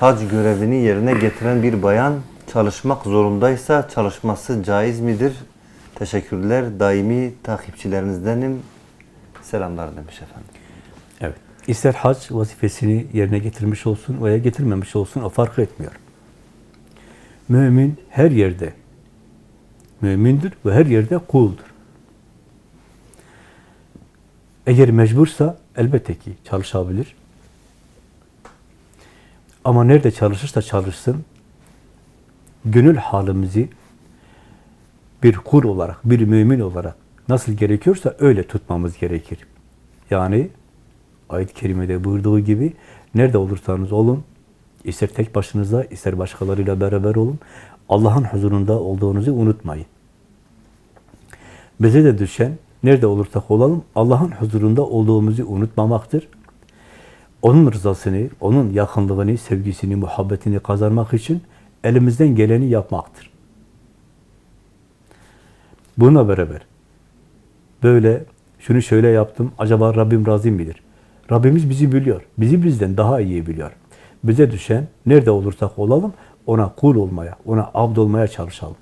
hac görevini yerine getiren bir bayan çalışmak zorundaysa çalışması caiz midir? Teşekkürler. Daimi takipçilerinizdenim. Selamlar demiş efendim. Evet. İster hac vazifesini yerine getirmiş olsun veya getirmemiş olsun o fark etmiyor. Mümin her yerde mümindir ve her yerde kuldur. Eğer mecbursa elbette ki çalışabilir. Ama nerede çalışırsa çalışsın, gönül halimizi bir kul olarak, bir mümin olarak nasıl gerekiyorsa öyle tutmamız gerekir. Yani ayet-i kerimede buyurduğu gibi nerede olursanız olun, ister tek başınıza, ister başkalarıyla beraber olun, Allah'ın huzurunda olduğunuzu unutmayın. Bize de düşen, nerede olursak olalım, Allah'ın huzurunda olduğumuzu unutmamaktır. Onun rızasını, onun yakınlığını, sevgisini, muhabbetini kazanmak için elimizden geleni yapmaktır. Bununla beraber böyle şunu şöyle yaptım, acaba Rabbim razı mıdır? Rabbimiz bizi biliyor, bizi bizden daha iyi biliyor. Bize düşen nerede olursak olalım ona kul olmaya, ona abd olmaya çalışalım.